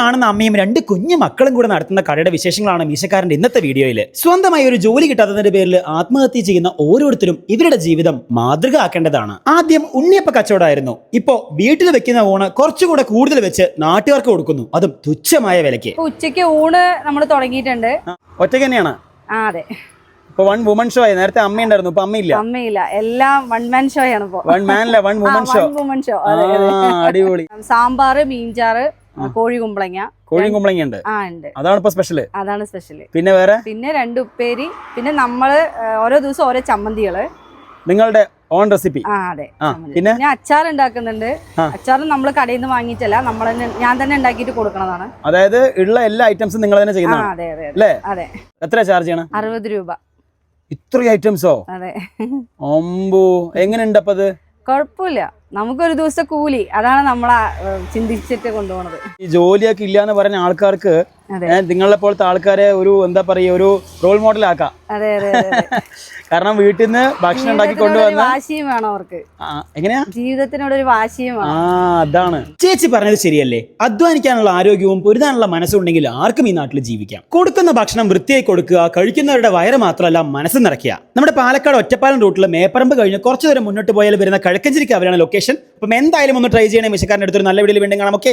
കാണുന്ന അമ്മയും രണ്ട് കുഞ്ഞു മക്കളും കൂടെ നടത്തുന്ന കടയുടെ വിശേഷങ്ങളാണ് മീശക്കാരന്റെ ഇന്നത്തെ വീഡിയോയിൽ. സ്വന്തമായി ഒരു ജോലി കിട്ടാത്തതിന്റെ പേരിൽ ആത്മഹത്യ ചെയ്യുന്ന ഓരോരുത്തരും ഇവരുടെ ജീവിതം മാതൃക ആക്കേണ്ടതാണ് ആദ്യം ഉണ്ണിയപ്പ കച്ചവടമായിരുന്നു. ഇപ്പോ വീട്ടിൽ വെക്കുന്ന ഊണ് കുറച്ചുകൂടെ കൂടുതൽ വെച്ച് നാട്ടുകാർക്ക് കൊടുക്കുന്നു. അതും തുച്ഛമായ വിലയ്ക്ക്. ഉച്ചയ്ക്ക് ഉച്ചയ്ക്ക് ഊണ് നമ്മൾ തുടങ്ങിയിട്ടുണ്ട്. ഒറ്റയ്ക്ക് തന്നെയാണ്? അതെ. ഇപ്പൊ വൺ വുമൺ ഷോ ആയി. നേരത്തെ അമ്മ ഉണ്ടായിരുന്നു ഇപ്പൊ അമ്മയില്ല. അമ്മയില്ല. എല്ലാം വൺ മാൻ ഷോ ആണ് വൺ മാൻ അല്ല one woman show woman show അടിപൊളി. സാമ്പാറ് മീൻചാറ് കോഴി കുമ്പളങ്ങ. കുമ്പളങ്ങ ഉണ്ട് ആ ഉണ്ട്. അതാണ് ഇപ്പൊ സ്പെഷ്യൽ അതാണ് സ്പെഷ്യൽ പിന്നെ വേറെ? പിന്നെ രണ്ട് ഉപ്പേരി പിന്നെ നമ്മൾ ഓരോ ദിവസം ഓരോ ചമ്മന്തികൾ. നിങ്ങളുടെ ഓൺ റെസിപ്പി ആ അതെ. പിന്നെ? ഞാൻ അച്ചാർ ഉണ്ടാക്കുന്നുണ്ട്. അച്ചാർ നമ്മൾ കടയിൽ നിന്ന് വാങ്ങിയിട്ടല്ല നമ്മൾ തന്നെ ഞാൻ തന്നെ ഉണ്ടാക്കിയിട്ട് കൊടുക്കണതാണ്. അതായത് ഉള്ള എല്ലാ ഐറ്റംസും നിങ്ങൾ തന്നെ ചെയ്യുന്നതാണ്. അതെ അതെ അതെ. അല്ലേ? അതെ. എത്ര ചാർജ് ചെയ്യണം? അറുപത് രൂപ. ഇത്രയും ഐറ്റംസോ അതെ. ഒമ്പോ എങ്ങനെ ഉണ്ടപ്പത് കുഴപ്പമില്ല നമുക്കൊരു ദിവസത്തെ കൂലി. അതാണ് നമ്മൾ ചിന്തിച്ചിട്ട് കൊണ്ടുപോണത്. ഈ ജോലിയൊക്കെ ഇല്ല എന്ന് ആൾക്കാർക്ക് നിങ്ങളെ പോലത്തെ ആൾക്കാരെ ഒരു എന്താ പറയുക ഒരു റോൾ മോഡൽ ആക്കാം. കാരണം വീട്ടിൽ നിന്ന് ഭക്ഷണം ഉണ്ടാക്കി കൊണ്ടുവന്ന വാശിയും വേണം അവർക്ക്. എങ്ങനെയാ? ജീവിതത്തിനോട് ഒരു വാശിയും ആ അതാണ്. ചേച്ചി പറഞ്ഞത് ശരിയല്ലേ? അധ്വാനിക്കാനുള്ള ആരോഗ്യവും പൊരുതാനുള്ള മനസ്സുണ്ടെങ്കിൽ ആർക്കും ഈ നാട്ടിൽ ജീവിക്കാം. കൊടുക്കുന്ന ഭക്ഷണം വൃത്തിയായി കൊടുക്കുക കഴിക്കുന്നവരുടെ വയറ് മാത്രമല്ല മനസ്സ് നിറയ്ക്കുക. നമ്മുടെ പാലക്കാട് ഒറ്റപ്പാലം റൂട്ടിൽ മേപ്പറമ്പ് കഴിഞ്ഞ് കുറച്ചു ദൂരം മുന്നോട്ട് പോയാൽ വരുന്ന കിഴക്കഞ്ചേരിക്ക് അവരാണ് ലൊക്കേഷൻ അപ്പം എന്തായാലും ഒന്ന് ട്രൈ ചെയ്യണേ മിശക്കാരന്റെ അടുത്തൊരു നല്ല വീഡിയോയിൽ വീണ്ടും കാണാം. ഓക്കെ